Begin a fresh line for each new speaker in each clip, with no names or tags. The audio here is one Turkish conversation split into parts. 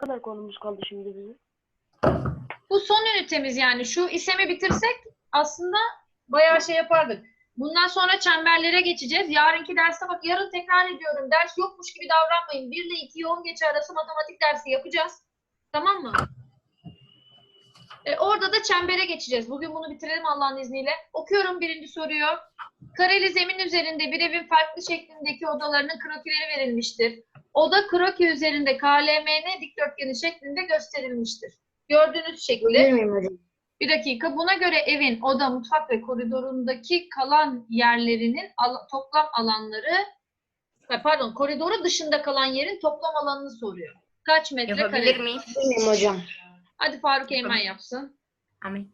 kadar konumuz kaldı şimdi bizim?
Bu son ünitemiz yani. Şu isemi bitirsek aslında bayağı şey yapardık. Bundan sonra çemberlere geçeceğiz. Yarınki derste bak yarın tekrar ediyorum. Ders yokmuş gibi davranmayın. 1 ile 2'yi 10 geçe arası matematik dersi yapacağız. Tamam mı? E, orada da çembere geçeceğiz. Bugün bunu bitirelim Allah'ın izniyle. Okuyorum birinci soruyu. Kareli zemin üzerinde bir evin farklı şeklindeki odalarının krokileri verilmiştir. Oda kroki üzerinde KLMN dikdörtgeni şeklinde gösterilmiştir. Gördüğünüz şekilde. Bir dakika. Buna göre evin oda, mutfak ve koridorundaki kalan yerlerinin ala- toplam alanları pardon koridoru dışında kalan yerin toplam alanını soruyor. Kaç metre
Yapabilir
kare?
miyiz?
Bilir miyim hocam?
Hadi Faruk Eymen yapsın.
Ahmet.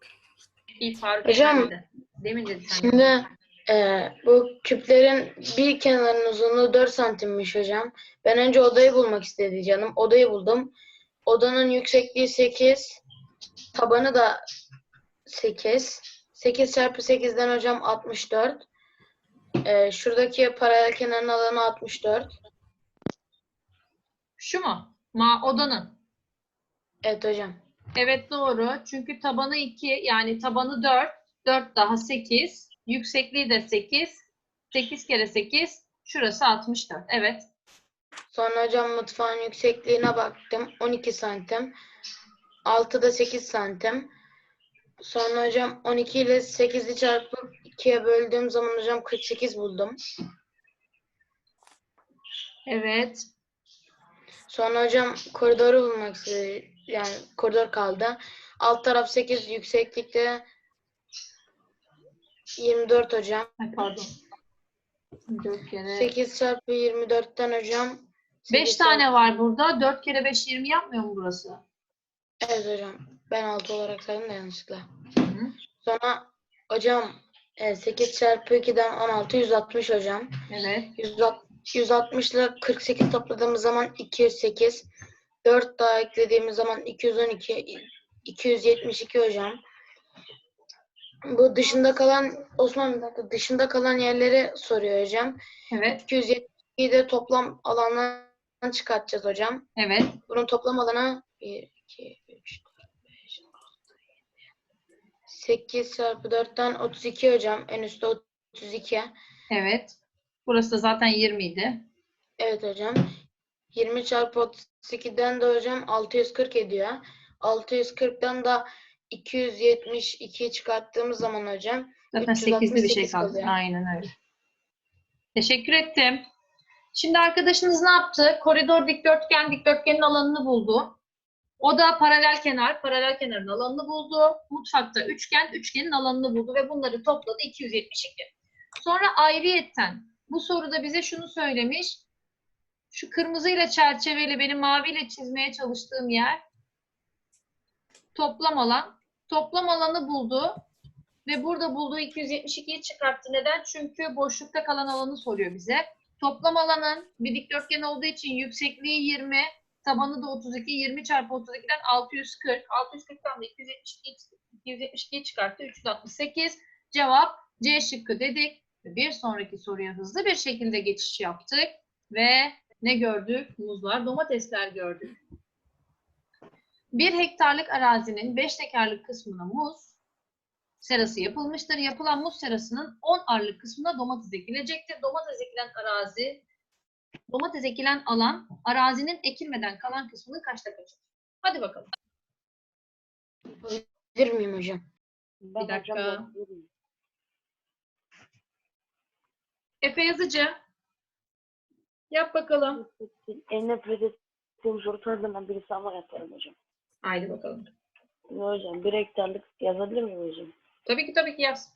İyi Faruk
Hocam,
Eymen dedi. Demin dedi sen.
Şimdi e, bu küplerin bir kenarının uzunluğu 4 santimmiş hocam. Ben önce odayı bulmak istedi canım. Odayı buldum. Odanın yüksekliği 8. Tabanı da 8. 8 çarpı 8'den hocam 64. E, şuradaki paralel kenarın alanı 64.
Şu mu? Ma odanın.
Evet hocam.
Evet doğru. Çünkü tabanı 2 yani tabanı 4. 4 daha 8. Yüksekliği de 8. 8 kere 8. Şurası 64. Evet.
Sonra hocam mutfağın yüksekliğine baktım. 12 santim. Altı da 8 santim. Sonra hocam 12 ile 8'i çarpıp 2'ye böldüğüm zaman hocam 48 buldum.
Evet.
Sonra hocam koridoru bulmak. Yani koridor kaldı. Alt taraf 8, yükseklikte 24 hocam.
Ay pardon. 4 kere.
8 çarpı 24'ten hocam
5
8
tane var burada. 4 kere 5 20 yapmıyor mu burası?
Evet hocam. Ben 6 olarak saydım da yanlışlıkla.
Hı hı.
Sonra hocam e, 8 çarpı 2'den 16 160 hocam.
Evet.
160 160 ile 48 topladığımız zaman 208. 4 daha eklediğimiz zaman 212 272 hocam. Bu dışında kalan Osman bir dakika dışında kalan yerleri soruyor hocam.
Evet.
272'yi de toplam alandan çıkartacağız hocam.
Evet.
Bunun toplam alanı 1, 2, 3, 4, 5, 8 çarpı 4'ten 32 hocam. En üstte 32.
Evet. Burası da zaten 20 idi.
Evet hocam. 20 çarpı 32'den de hocam 640 ediyor. 640'dan da 272 çıkarttığımız zaman hocam
Zaten 8'li bir şey
368
kaldı.
kalıyor.
Aynen öyle. Teşekkür ettim. Şimdi arkadaşınız ne yaptı? Koridor dikdörtgen, dikdörtgenin alanını buldu. O da paralel kenar, paralel kenarın alanını buldu. Mutfakta üçgen, üçgenin alanını buldu ve bunları topladı 272. Sonra ayrıyetten bu soruda bize şunu söylemiş. Şu kırmızıyla çerçeveyle benim maviyle çizmeye çalıştığım yer toplam alan. Toplam alanı buldu. Ve burada bulduğu 272'yi çıkarttı. Neden? Çünkü boşlukta kalan alanı soruyor bize. Toplam alanın bir dikdörtgen olduğu için yüksekliği 20, tabanı da 32. 20 çarpı 32'den 640. 640'tan da 272, 272'yi çıkarttı. 368. Cevap C şıkkı dedik. Bir sonraki soruya hızlı bir şekilde geçiş yaptık. Ve ne gördük? Muzlar, domatesler gördük. Bir hektarlık arazinin 5 tekerlik kısmına muz, serası yapılmıştır. Yapılan muz serasının 10 arlık kısmına domates ekilecektir. Domates ekilen arazi, domates ekilen alan arazinin ekilmeden kalan kısmının kaçta kaçıdır? Hadi bakalım.
bilir miyim hocam?
Ben
Bir dakika. Efe Yazıcı. Yap bakalım.
En nefret ettiğim sorulardan birisi ama yaparım hocam.
Haydi bakalım.
Şimdi hocam bir hektarlık yazabilir miyim hocam?
Tabii ki tabii ki yaz.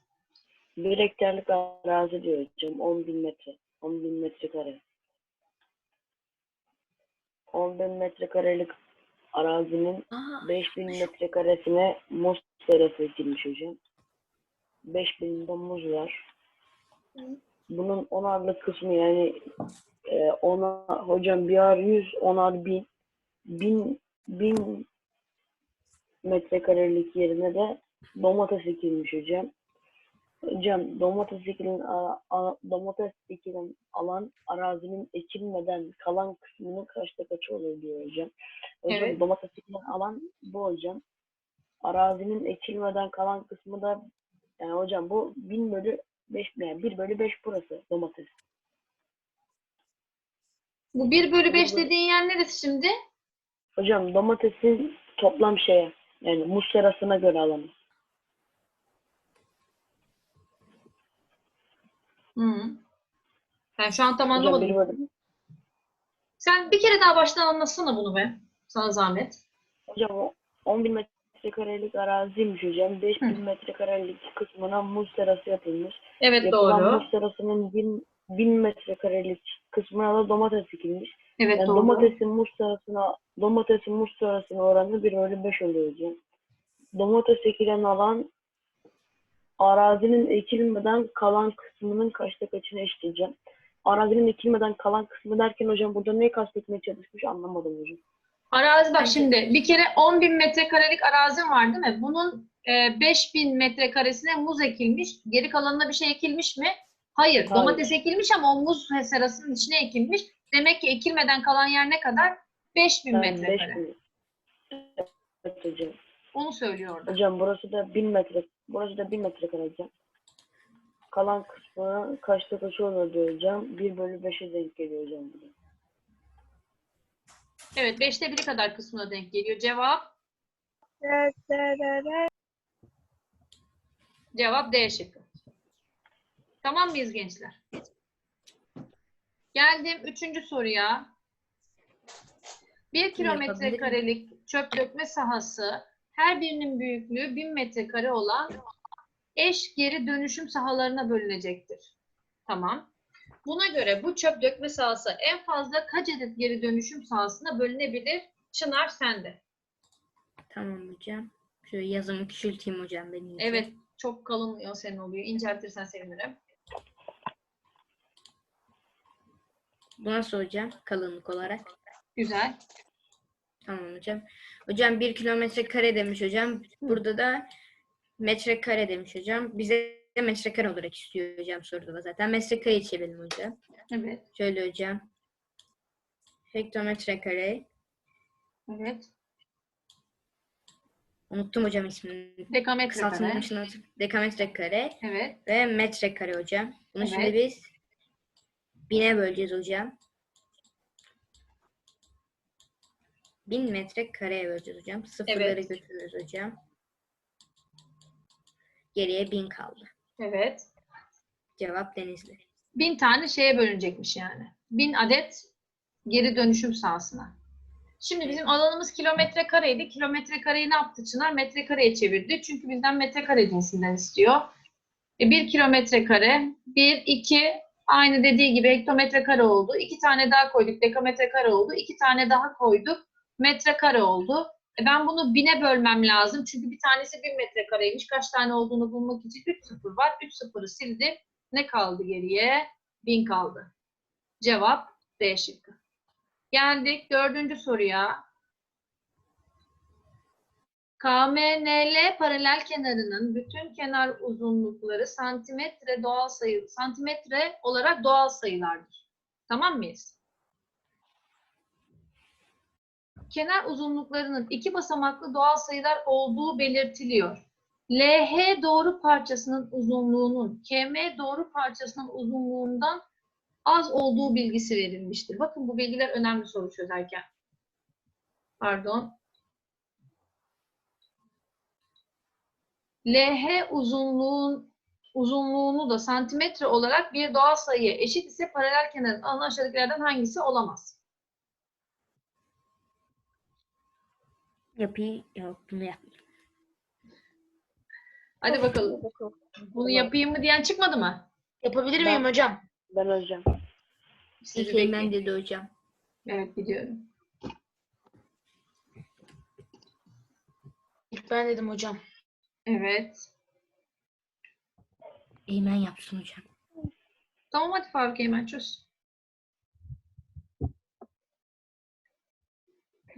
Bir hektarlık arazi diyor hocam. 10 bin metre. 10 bin metrekare. 10 bin metrekarelik arazinin 5000 metrekaresine muz serası ekilmiş hocam. 5000'de muz var. Bunun onarlık kısmı yani e, ona hocam bir ar 100, onar bin, bin, bin metrekarelik yerine de domates ekilmiş hocam. Hocam domates ekilen, domates ekilen alan arazinin ekilmeden kalan kısmının kaçta kaçı olur diyor hocam. Hocam
Evet.
domates ekilen alan bu hocam. Arazinin ekilmeden kalan kısmı da yani hocam bu 1000 bölü 5 yani 1 bölü 5 burası domates.
Bu 1 bölü 5
Burada-
dediğin yer neresi şimdi?
Hocam domatesin toplam şeye yani muz serasına göre alanı.
Hı. Ben şu an tam
Hocam
anlamadım.
1 bölü
Sen bir kere daha baştan anlatsana bunu be. Sana zahmet.
Hocam o 10 bin metrekarelik araziymiş hocam. 5 bin metrekarelik kısmına muz serası yapılmış.
Evet
Yapılan
doğru.
muz serasının 1000, 1000 metrekarelik kısmına da domates ekilmiş.
Evet
Yani
doğru.
domatesin muz serasına domatesin muz serasına oranı 1 bölü 5 oluyor hocam. Domates ekilen alan arazinin ekilmeden kalan kısmının kaçta kaçını eşitleyeceğim. Arazinin ekilmeden kalan kısmı derken hocam burada ne kastetmeye çalışmış anlamadım hocam.
Arazi bak şimdi bir kere 10 bin metrekarelik arazim var değil mi? Bunun e, 5 bin metrekaresine muz ekilmiş. Geri kalanına bir şey ekilmiş mi? Hayır.
Hayır.
Domates ekilmiş ama o muz serasının içine ekilmiş. Demek ki ekilmeden kalan yer ne kadar? 5 bin
Ben beş
metrekare.
bin- Evet hocam.
Onu söylüyor orada.
Hocam burası da 1000 metre. Burası da 1000 metrekare hocam. Kalan kısmı kaçta kaçı olur diyor hocam. 1 bölü 5'e denk geliyor hocam bu da.
Evet 5'te 1'i kadar kısmına denk geliyor. Cevap? Cevap D şıkkı. Tamam mıyız gençler? Geldim üçüncü soruya. Bir kilometre karelik çöp dökme sahası her birinin büyüklüğü 1000 metrekare olan eş geri dönüşüm sahalarına bölünecektir. Tamam. Buna göre bu çöp dökme sahası en fazla kaç adet geri dönüşüm sahasına bölünebilir? Çınar sende.
Tamam hocam. Şöyle yazımı küçülteyim hocam benim için.
Evet, çok kalın senin oluyor. İnceltirsen sevinirim.
Nasıl hocam? Kalınlık olarak.
Güzel.
Tamam hocam. Hocam 1 kilometre kare demiş hocam. Burada da metrekare demiş hocam. Bize de metrekare olarak istiyor hocam soruda da zaten. Metrekareye çevirelim hocam.
Evet.
Şöyle hocam. Hektometre kare.
Evet.
Unuttum hocam ismini.
Dekametre kare.
Dekametre kare
Evet.
ve metrekare hocam. Bunu şimdi
Evet.
biz bine böleceğiz hocam. Bin metre kareye böleceğiz hocam. Sıfırları
Evet.
götürüyoruz hocam. Geriye bin kaldı.
Evet.
Cevap Denizli.
Bin tane şeye bölünecekmiş yani. Bin adet geri dönüşüm sahasına. Şimdi bizim alanımız kilometre kareydi. Kilometre kareyi ne yaptı Çınar? Metrekareye çevirdi. Çünkü bizden metrekare cinsinden istiyor. E, bir kilometre kare, bir, iki, aynı dediği gibi hektometre kare oldu. İki tane daha koyduk, dekametre kare oldu. İki tane daha koyduk, metrekare oldu. E, ben bunu bine bölmem lazım. Çünkü bir tanesi bir metrekareymiş. Kaç tane olduğunu bulmak için 3 sıfır var. 3 sıfırı sildim. Ne kaldı geriye? Bin kaldı. Cevap D şıkkı. Geldik dördüncü soruya. KMNL paralel kenarının bütün kenar uzunlukları santimetre doğal sayı santimetre olarak doğal sayılardır. Tamam mıyız? Kenar uzunluklarının iki basamaklı doğal sayılar olduğu belirtiliyor. LH doğru parçasının uzunluğunun KM doğru parçasının uzunluğundan az olduğu bilgisi verilmiştir. Bakın bu bilgiler önemli soru çözerken. Pardon. LH uzunluğun uzunluğunu da santimetre olarak bir doğal sayıya eşit ise paralel kenarın alanı aşağıdakilerden hangisi olamaz?
Yapayım. Yok bunu yap.
Hadi bakalım. Bunu yapayım mı diyen çıkmadı mı?
Yapabilir
Ben-
miyim hocam?
Ben hocam.
Sizi bekleyin.
dedi hocam.
Evet biliyorum.
İlk ben dedim hocam.
Evet.
Eymen yapsın hocam.
Tamam hadi Faruk hemen çöz.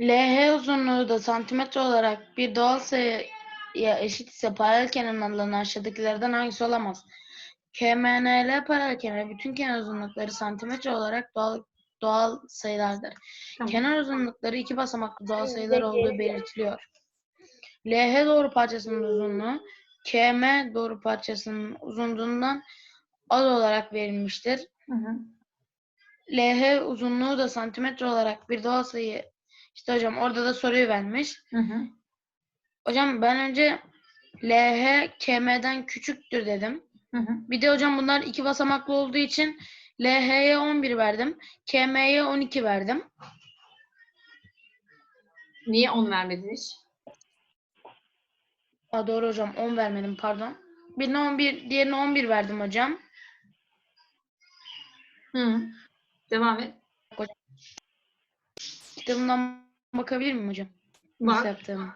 LH uzunluğu da santimetre olarak bir doğal sayı ya eşit ise paralel kenar alanı aşağıdakilerden hangisi olamaz? KMNL paralel kenar bütün kenar uzunlukları santimetre olarak doğal doğal sayılardır.
Tamam.
Kenar uzunlukları iki basamaklı doğal sayılar olduğu belirtiliyor. LH doğru parçasının uzunluğu KM doğru parçasının uzunluğundan az olarak verilmiştir.
Hı hı.
LH uzunluğu da santimetre olarak bir doğal sayı. İşte hocam orada da soruyu vermiş.
Hı hı.
Hocam ben önce LH KM'den küçüktür dedim.
Hı hı.
Bir de hocam bunlar iki basamaklı olduğu için LH'ye 11 verdim. KM'ye 12 verdim.
Niye 10 vermedin hiç?
Aa, doğru hocam 10 vermedim pardon. Birine 11, diğerine 11 verdim hocam.
Hı. Devam et.
Kitabımdan bakabilir miyim hocam? Nasıl
Bak.
yaptığımı.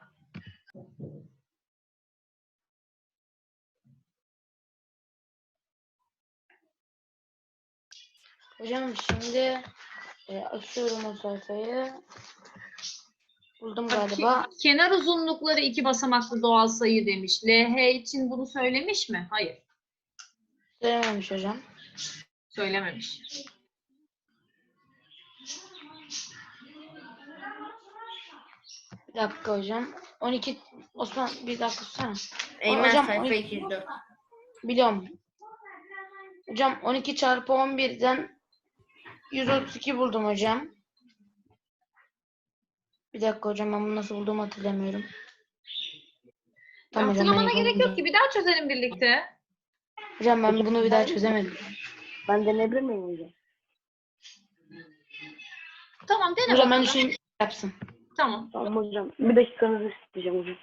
Hocam şimdi e, açıyorum o sayfayı. Buldum galiba.
Ke- Kenar uzunlukları iki basamaklı doğal sayı demiş. LH için bunu söylemiş mi? Hayır.
Söylememiş hocam.
Söylememiş.
Bir dakika hocam. 12 Osman bir dakika tutsana.
Eymen
hocam,
sayfa
on-
204.
Biliyorum. Hocam 12 çarpı 11'den 132 buldum hocam. Bir dakika hocam ben bunu nasıl bulduğumu hatırlamıyorum. Tamam hocam ben
Hatırlamana gerek
yapamadım.
yok ki. Bir daha çözelim birlikte.
Hocam ben bunu bir daha çözemedim.
Ben deneyebilir miyim hocam?
Tamam dene
Hocam ben
bakalım.
düşüneyim yapsın.
Tamam.
Tamam hocam. Bir dakikanızı isteyeceğim hocam.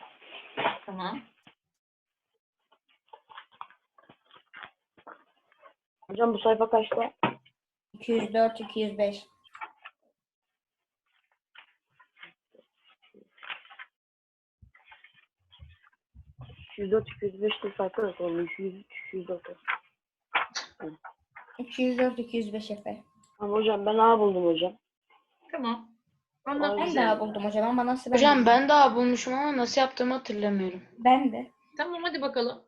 Tamam.
Hocam bu sayfa kaçta?
204, 205.
Üç 104, 205 de yok olmuş. 100, 104.
204, 205 Efe.
Tamam hocam ben A buldum hocam.
Tamam. Ondan
Ben daha buldum hocam ama nasıl
Hocam
buldum?
ben daha bulmuşum ama nasıl yaptığımı hatırlamıyorum.
Ben de.
Tamam hadi bakalım.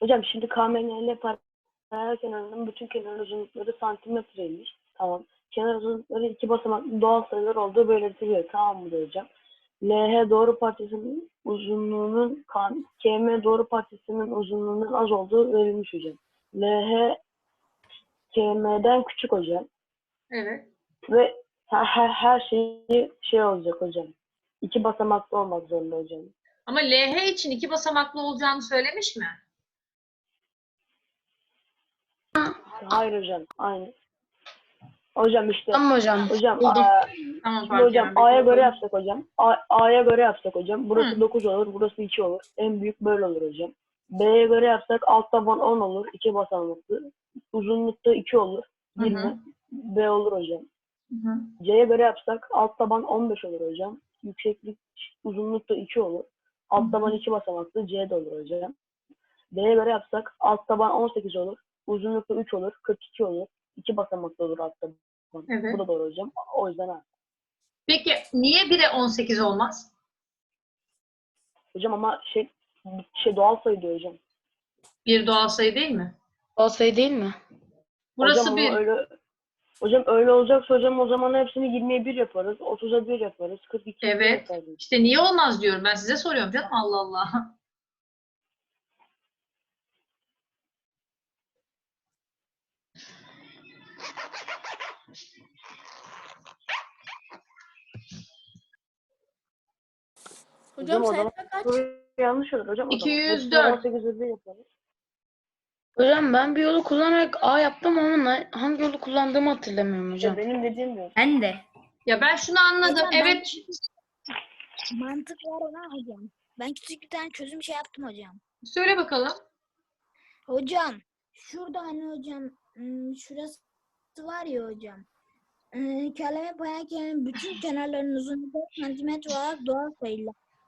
Hocam şimdi KMNL paralel kenarının bütün kenar uzunlukları santimetreymiş. Tamam. Kenar uzunlukları iki basamaklı doğal sayılar olduğu belirtiliyor. Tamam mı hocam? LH doğru parçasının uzunluğunun K- KM doğru parçasının uzunluğunun az olduğu verilmiş hocam. LH KM'den küçük hocam.
Evet.
Ve her, her, her şeyi şey olacak hocam. İki basamaklı olmak zorunda hocam.
Ama LH için iki basamaklı olacağını söylemiş mi?
Hayır hocam. Aynı. Hocam işte.
Tamam hocam.
Hocam
Buldum.
Tamam
Şimdi hocam A'ya göre yapsak hocam. A- A'ya göre yapsak hocam. Burası
Hı.
9 olur, burası 2 olur. En büyük böyle olur hocam. B'ye göre yapsak alt taban 10 olur, 2 basamaklı. Uzunlukta 2 olur,
Hı hı.
20. B olur hocam.
Hı hı.
C'ye göre yapsak alt taban 15 olur hocam. Yükseklik uzunlukta 2 olur. Alt taban 2 basamaklı C de olur hocam. D'ye göre yapsak alt taban 18 olur. Uzunlukta 3 olur, 42 olur. 2 basamaklı olur taban.
Evet.
Bu da doğru hocam. O yüzden ha.
Peki niye 1'e 18 olmaz?
Hocam ama şey şey doğal sayı diyor hocam.
Bir doğal sayı değil mi?
O sayı değil mi?
Burası
hocam
bir.
Öyle, hocam öyle olacaksa hocam o zaman hepsini 20'ye 1 yaparız. 30'a 1 yaparız. 42'ye 1
Evet.
yaparız.
İşte niye olmaz diyorum. Ben size soruyorum canım. Allah Allah.
Hocam, o zaman soru yanlış olur hocam. o zaman.
204.
Hepsini 18'e 1 yaparız.
Hocam ben bir yolu kullanarak A yaptım ama hangi yolu kullandığımı hatırlamıyorum hocam.
Ya benim dediğim yok.
Ben de.
Ya ben şunu anladım.
Hocam ben-
Evet.
Mantık var ona hocam. Ben küçük bir tane çözüm şey yaptım hocam.
Söyle bakalım.
Hocam şurada hani hocam ım, şurası var ya hocam. Ee, Kelime payı bütün kenarların uzunluğu 4 santimetre olarak doğal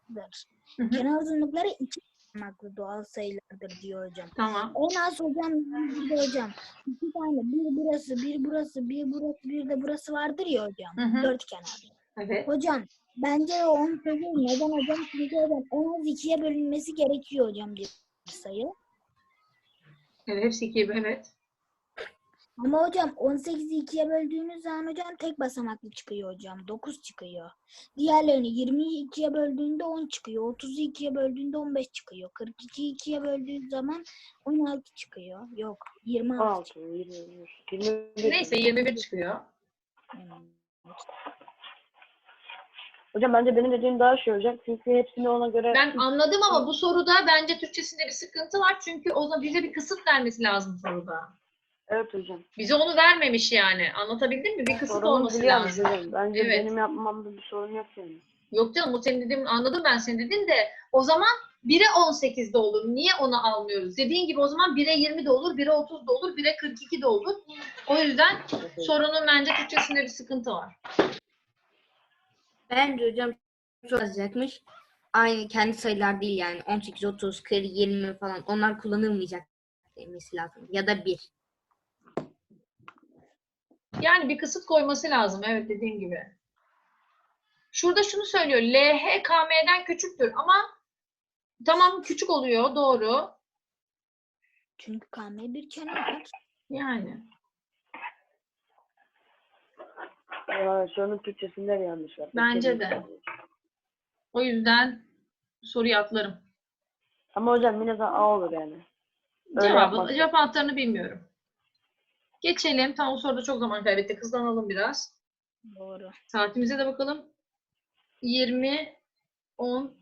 sayılardır.
Hı hı.
Kenar uzunlukları 2 basamaklı doğal sayılardır diyor hocam.
Tamam.
En az hocam burada hocam iki tane bir burası bir burası bir burası bir de burası vardır ya hocam.
Hı hı.
Dört kenar.
Evet.
Hocam Bence de 18 neden hocam? Çünkü hocam en az ikiye bölünmesi gerekiyor hocam bir sayı.
Evet hepsi ikiye böl- evet.
Ama hocam 18'i ikiye böldüğünüz zaman hocam tek basamaklı çıkıyor hocam. 9 çıkıyor. Diğerlerini 20'yi ikiye böldüğünde 10 çıkıyor. 30'u ikiye böldüğünde 15 çıkıyor. 42'yi ikiye böldüğün zaman 16 çıkıyor. Yok 26
16, 20, 21.
Neyse 21 çıkıyor.
çıkıyor.
Hocam bence benim dediğim daha şey olacak. Çünkü hepsini ona göre...
Ben anladım ama bu soruda bence Türkçesinde bir sıkıntı var. Çünkü o zaman bize bir kısıt vermesi lazım soruda.
Evet hocam.
Bize onu vermemiş yani. Anlatabildim mi? Bir kısıt
Sorunu
olması lazım.
Bence
Evet.
benim yapmamda bir sorun yok yani.
Yok canım bu senin dediğin anladım ben senin dedin de o zaman 1'e 18'de olur. Niye onu almıyoruz? Dediğin gibi o zaman 1'e 20 de olur, 1'e 30 da olur, 1'e 42 de olur. O yüzden sorunun bence Türkçesinde bir sıkıntı var.
Bence hocam çok yazacakmış. Aynı kendi sayılar değil yani. 18, 30, 40, 20 falan. Onlar kullanılmayacak demesi lazım. Ya da 1.
Yani bir kısıt koyması lazım. Evet dediğin gibi. Şurada şunu söylüyor. LH KM'den küçüktür ama tamam küçük oluyor doğru.
Çünkü KM bir kenar.
Yani.
Ya, sorunun Türkçesinde bir yanlış var.
Bence de. O yüzden soruyu atlarım.
Ama hocam yine de A olur yani. Öyle
Cevabı,
yapmak-
cevap anahtarını bilmiyorum. Geçelim. Tam o soruda çok zaman kaybettik. Hızlanalım biraz.
Doğru.
Saatimize de bakalım. 20, 10.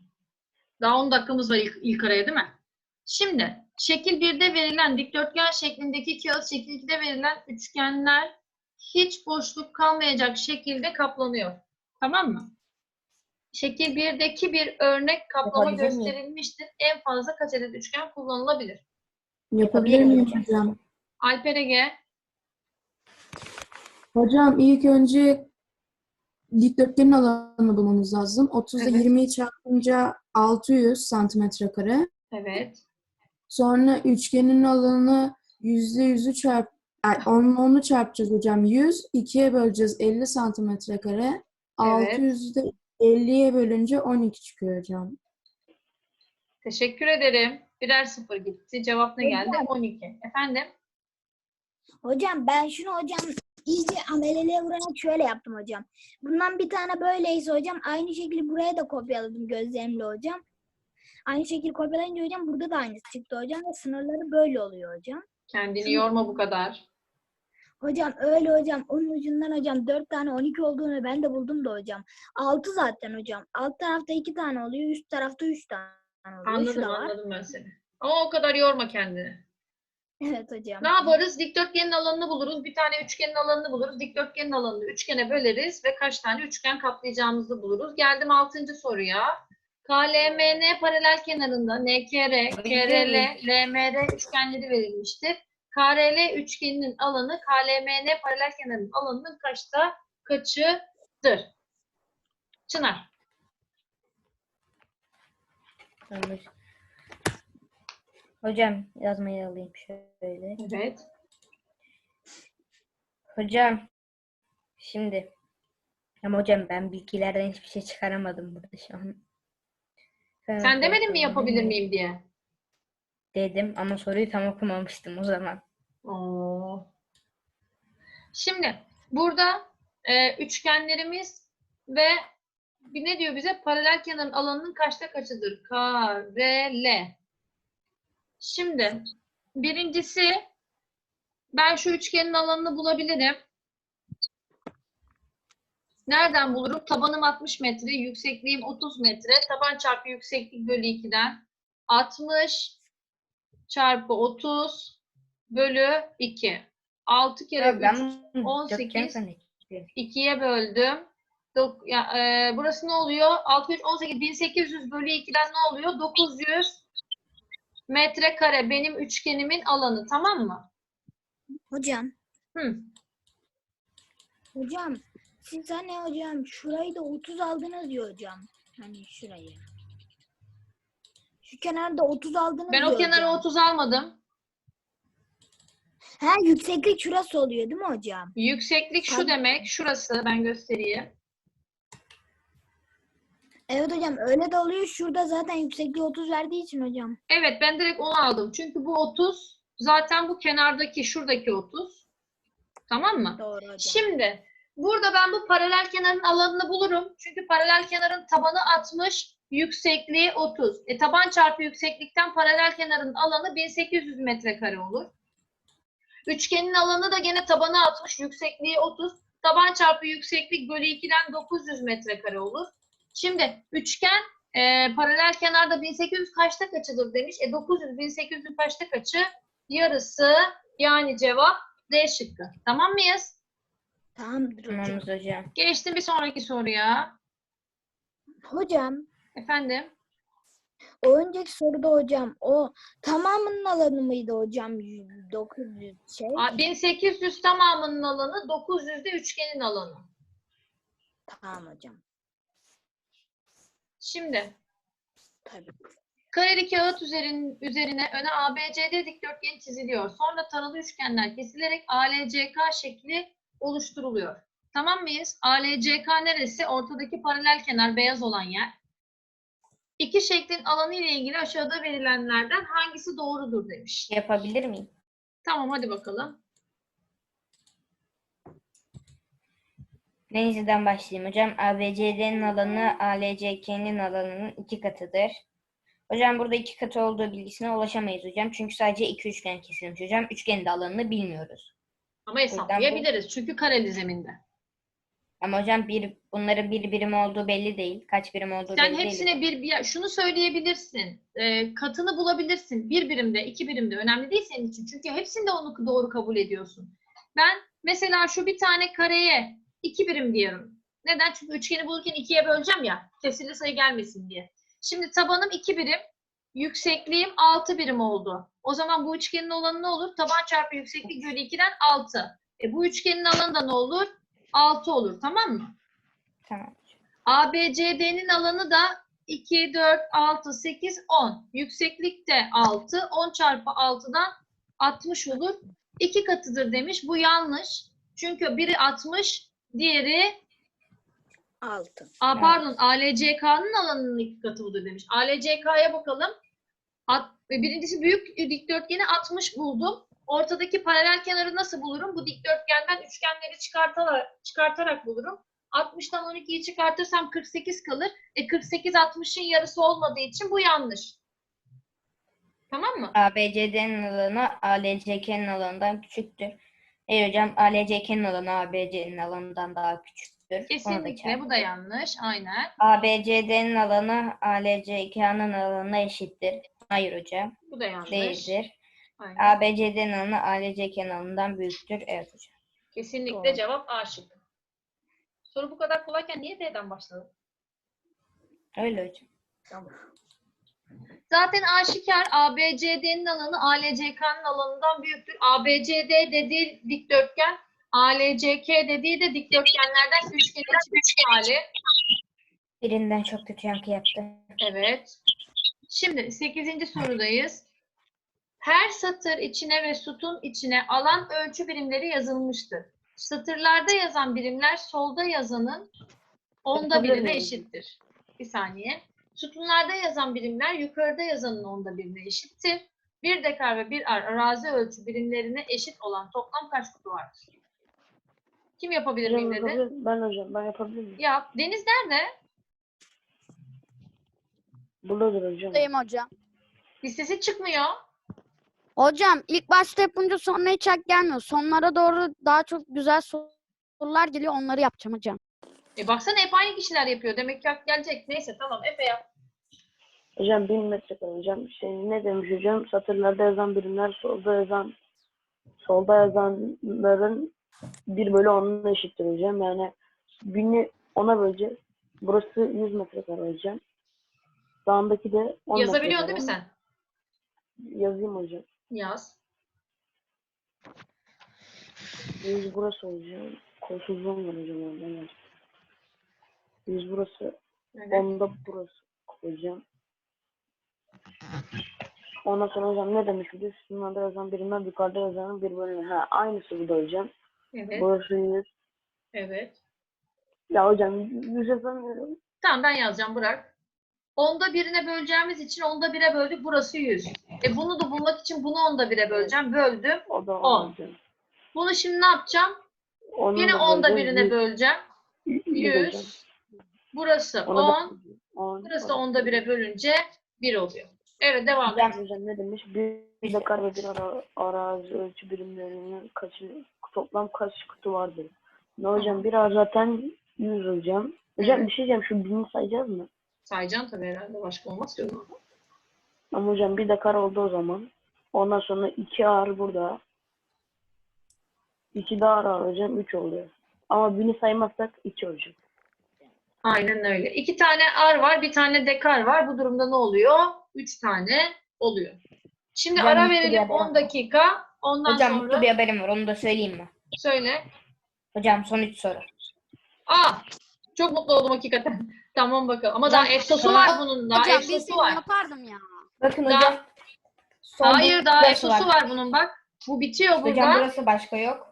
Daha 10 dakikamız var ilk, ilk araya değil mi? Şimdi şekil 1'de verilen dikdörtgen şeklindeki kağıt şekil 2'de verilen üçgenler hiç boşluk kalmayacak şekilde kaplanıyor. Tamam mı? Şekil 1'deki bir örnek kaplama
Yapabilir miyim?
gösterilmiştir. En fazla kaç adet üçgen kullanılabilir?
Yapabilir miyim hocam?
Alper Ege,
Hocam ilk önce dikdörtgenin alanını bulmamız lazım. 30 ile
Evet.
20'yi çarpınca 600 santimetre kare.
evet.
Sonra üçgenin alanını yüzde yüzü çarp, ay, onunla onu çarpacağız hocam. 100, ikiye böleceğiz 50 santimetre kare. 600'ü de 50'ye bölünce 12 çıkıyor hocam.
Teşekkür ederim. Birer sıfır gitti. Cevap ne geldi? 12. Efendim?
Hocam ben şunu hocam iyice ameleliğe vurarak şöyle yaptım hocam. Bundan bir tane böyleyse hocam aynı şekilde buraya da kopyaladım gözlerimle hocam. Aynı şekilde kopyalayınca hocam burada da aynısı çıktı hocam ve sınırları böyle oluyor hocam.
Kendini yorma bu kadar.
Hocam öyle hocam. Onun ucundan hocam 4 tane 12 olduğunu ben de buldum da hocam. 6 zaten hocam. Alt tarafta 2 tane oluyor. Üst tarafta 3 tane oluyor.
Anladım anladım ben seni. Ama o kadar yorma kendini.
Evet hocam.
Ne yaparız? Dikdörtgenin alanını buluruz. Bir tane üçgenin alanını buluruz. Dikdörtgenin alanını üçgene böleriz ve kaç tane üçgen kaplayacağımızı buluruz. Geldim altıncı soruya. KLMN paralel kenarında NKR, KRL, LMR üçgenleri verilmiştir. KRL üçgeninin alanı KLMN paralel kenarının alanının kaçta kaçıdır? Çınar.
Yanlış. Hocam yazmayı alayım şöyle.
Evet.
Hocam şimdi ama hocam ben bilgilerden hiçbir şey çıkaramadım burada şu an.
Sen demedin mi yapabilir miyim diye?
Dedim ama soruyu tam okumamıştım o zaman.
Oo. Şimdi burada e, üçgenlerimiz ve ne diyor bize? Paralel kenarın alanının kaçta kaçıdır? K, R, L. Şimdi birincisi ben şu üçgenin alanını bulabilirim. Nereden bulurum? Tabanım 60 metre, yüksekliğim 30 metre. Taban çarpı yükseklik bölü 2'den 60 çarpı 30 bölü 2. 6 kere
ben
3,
bunu
18.
dörtgen zannettim.
2'ye böldüm. Dok- ya, e, burası ne oluyor? 600, 18, 1800 bölü 2'den ne oluyor? 900 metrekare benim üçgenimin alanı. Tamam mı?
Hocam.
Hı.
Hocam siz hani hocam şurayı da 30 aldınız diyor hocam. Hani şurayı. Şu kenarda 30 aldınız
Ben
diyor
o kenara
hocam.
30 almadım.
Ha yükseklik şurası oluyor değil mi hocam?
Yükseklik şu
Tamam.
demek. Şurası ben göstereyim.
Evet hocam öyle de oluyor. Şurada zaten yüksekliği 30 verdiği için hocam.
Evet ben direkt onu aldım. Çünkü bu 30 zaten bu kenardaki şuradaki 30. Tamam mı?
Doğru hocam.
Şimdi burada ben bu paralel kenarın alanını bulurum. Çünkü paralel kenarın tabanı 60, yüksekliği 30. E taban çarpı yükseklikten paralel kenarın alanı 1800 metrekare olur. Üçgenin alanı da gene tabanı 60, yüksekliği 30. Taban çarpı yükseklik bölü 2'den 900 metrekare olur. Şimdi üçgen e, paralel kenarda 1800 kaçta kaçıdır demiş. E 900 1800'ün kaçta kaçı? Yarısı yani cevap D şıkkı. Tamam mıyız?
Tamamdır hocam.
Hocam.
Geçtim bir sonraki soruya.
Hocam
Efendim?
o önceki soruda hocam o tamamının alanı mıydı hocam? 900 şey.
A- 1800 tamamının alanı 900 de üçgenin alanı.
Tamam hocam.
Şimdi
Tabii.
kareli kağıt üzerin, üzerine öne ABCD dikdörtgeni çiziliyor. Sonra taralı üçgenler kesilerek ALCK şekli oluşturuluyor. Tamam mıyız? ALCK neresi? Ortadaki paralel kenar beyaz olan yer. İki şeklin alanı ile ilgili aşağıda verilenlerden hangisi doğrudur demiş.
Yapabilir miyim?
Tamam hadi bakalım.
Denizli'den başlayayım hocam. ABCD'nin alanı ALCK'nin alanının iki katıdır. Hocam burada iki katı olduğu bilgisine ulaşamayız hocam. Çünkü sadece iki üçgen kesilmiş hocam. Üçgenin de alanını bilmiyoruz.
Ama hesaplayabiliriz çünkü kareli zeminde.
Ama hocam bir bunların bir birim olduğu belli değil. Kaç birim olduğu
Sen
belli değil.
hepsine bir, bir şunu söyleyebilirsin. Ee, katını bulabilirsin. Bir birimde, iki birimde önemli değil senin için. Çünkü hepsinde onu doğru kabul ediyorsun. Ben mesela şu bir tane kareye iki birim diyorum. Neden? Çünkü üçgeni bulurken ikiye böleceğim ya. Kesirli sayı gelmesin diye. Şimdi tabanım iki birim. Yüksekliğim altı birim oldu. O zaman bu üçgenin alanı ne olur? Taban çarpı yükseklik bölü 2'den 6. E bu üçgenin alanı da ne olur? 6 olur. Tamam mı?
Tamam.
ABCD'nin alanı da 2, 4, 6, 8, 10. Yükseklik de 6. 10 çarpı 6'dan 60 olur. İki katıdır demiş. Bu yanlış. Çünkü biri 60, diğeri
6.
Aa, pardon ALCK'nın alanının iki katı budur demiş. ALCK'ya bakalım. At, birincisi büyük dikdörtgeni 60 buldum. Ortadaki paralel kenarı nasıl bulurum? Bu dikdörtgenden üçgenleri çıkartarak, çıkartarak bulurum. 60'tan 12'yi çıkartırsam 48 kalır. E 48 60'ın yarısı olmadığı için bu yanlış. Tamam mı?
ABCD'nin alanı ALCK'nin alanından küçüktür. Hayır hocam ALCK'nin alanı ABC'nin alanından daha küçüktür. Onu da
Kesinlikle bu da yanlış. Aynen.
ABCD'nin alanı ALCK'nın alanına eşittir. Hayır hocam.
Bu da yanlış.
Değildir.
Aynen.
ABCD'nin alanı ALCK'nin alanından büyüktür. Evet hocam.
Kesinlikle
Doğru.
cevap A şıkkı. Soru bu kadar kolayken niye D'den başladın?
Öyle hocam.
Zaten aşikar ABCD'nin alanı ALCK'nın alanından büyüktür. ABCD dediği dikdörtgen, ALCK dediği de dikdörtgenlerden üçgenin çıkmış hali.
Birinden çok kötü yankı yaptı.
Evet. Şimdi 8. sorudayız. Her satır içine ve sütun içine alan ölçü birimleri yazılmıştır. Satırlarda yazan birimler solda yazanın onda birine eşittir. Bir saniye. Sütunlarda yazan birimler yukarıda yazanın onda birine eşittir. Bir dekar ve bir ar arazi ölçü birimlerine eşit olan toplam kaç kutu vardır? Kim yapabilir miyim dedi?
yapabilir? Ben hocam ben yapabilir miyim?
Yap. Deniz nerede?
Buradadır hocam.
Buradayım hocam.
Listesi çıkmıyor.
Hocam ilk başta yapınca sonra hiç hak gelmiyor. Sonlara doğru daha çok güzel sorular geliyor. Onları yapacağım hocam.
E baksana hep aynı kişiler yapıyor. Demek ki hak gelecek. Neyse tamam Efe yap.
Hocam 1000 metrekare hocam. Şey, ne demiş hocam? Satırlarda yazan birimler solda yazan solda yazanların 1 bölü 10'una eşittir hocam. Yani bini 10'a böleceğiz. Burası 100 metrekare hocam. Sağındaki de 10
Yazabiliyorsun değil mi sen?
Yazayım hocam.
Yaz.
100 burası hocam. Kolsuzluğum var hocam ondan yaz. 100 burası.
Evet.
10'da burası hocam. Ondan sonra hocam ne demiş bir de üstünlerde yazan birimler yukarıda yazanın bir bölümü. Ha aynısı bu da hocam.
Evet.
Burası 100.
Evet.
Ya hocam 100 yazamıyorum.
Tamam ben yazacağım bırak. Onda birine böleceğimiz için onda bire böldük. Burası 100. E bunu da bulmak için bunu onda bire böleceğim. Böldüm.
O da
On.
on hocam.
Bunu şimdi ne yapacağım?
Onu
Yine
da
onda birine
Yüz-
böleceğim.
yüz hocam.
100. Burası
Ona da
10.
on.
Burası da onda bire bölünce 1 oluyor. Evet devam et.
Hocam, hocam ne demiş? Bir dekar ve bir ara, arazi ölçü birimlerinin kaçı, toplam kaç kutu vardır? Ne hocam? Bir ara zaten 100 hocam. Hocam bir şey diyeceğim. Şu bini sayacağız mı?
Sayacaksın tabii herhalde. Başka olmaz ki.
Ama hocam bir dekar oldu o zaman. Ondan sonra iki ağır burada. İki daha ağır hocam. Üç oluyor. Ama bini saymazsak iki hocam.
Aynen öyle. İki tane ar var, bir tane dekar var. Bu durumda ne oluyor? Üç tane oluyor. Şimdi
Hocam,
ara verelim
haber
10 dakika. Ondan
Hocam
sonra
mutlu bir haberim var. Onu da söyleyeyim mi?
söyle.
Hocam son üç soru.
Aa, çok mutlu oldum hakikaten. tamam bakalım. Ama daha efsosu var bunun. Daha
Hocam
efsosu var.
yapardım ya.
Bakın
Daha-
hocam. son
Hayır daha efsosu var bunun bak. Bu bitiyor
Hocam
burada.
burası başka yok.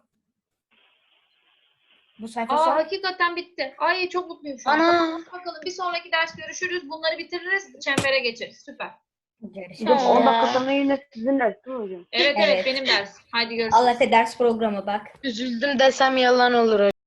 Bu sayfa
Aa hakikaten bitti. Ay çok mutluyum şu an.
Ana.
Bakalım bir sonraki ders görüşürüz. Bunları bitiririz. Çembere geçeriz. Süper.
Aa.
10 dakika sonra yine sizin ders değil mi hocam?
Evet evet,
Evet.
benim ders. Haydi görüşürüz.
Allah ders programı bak.
Üzüldüm desem yalan olur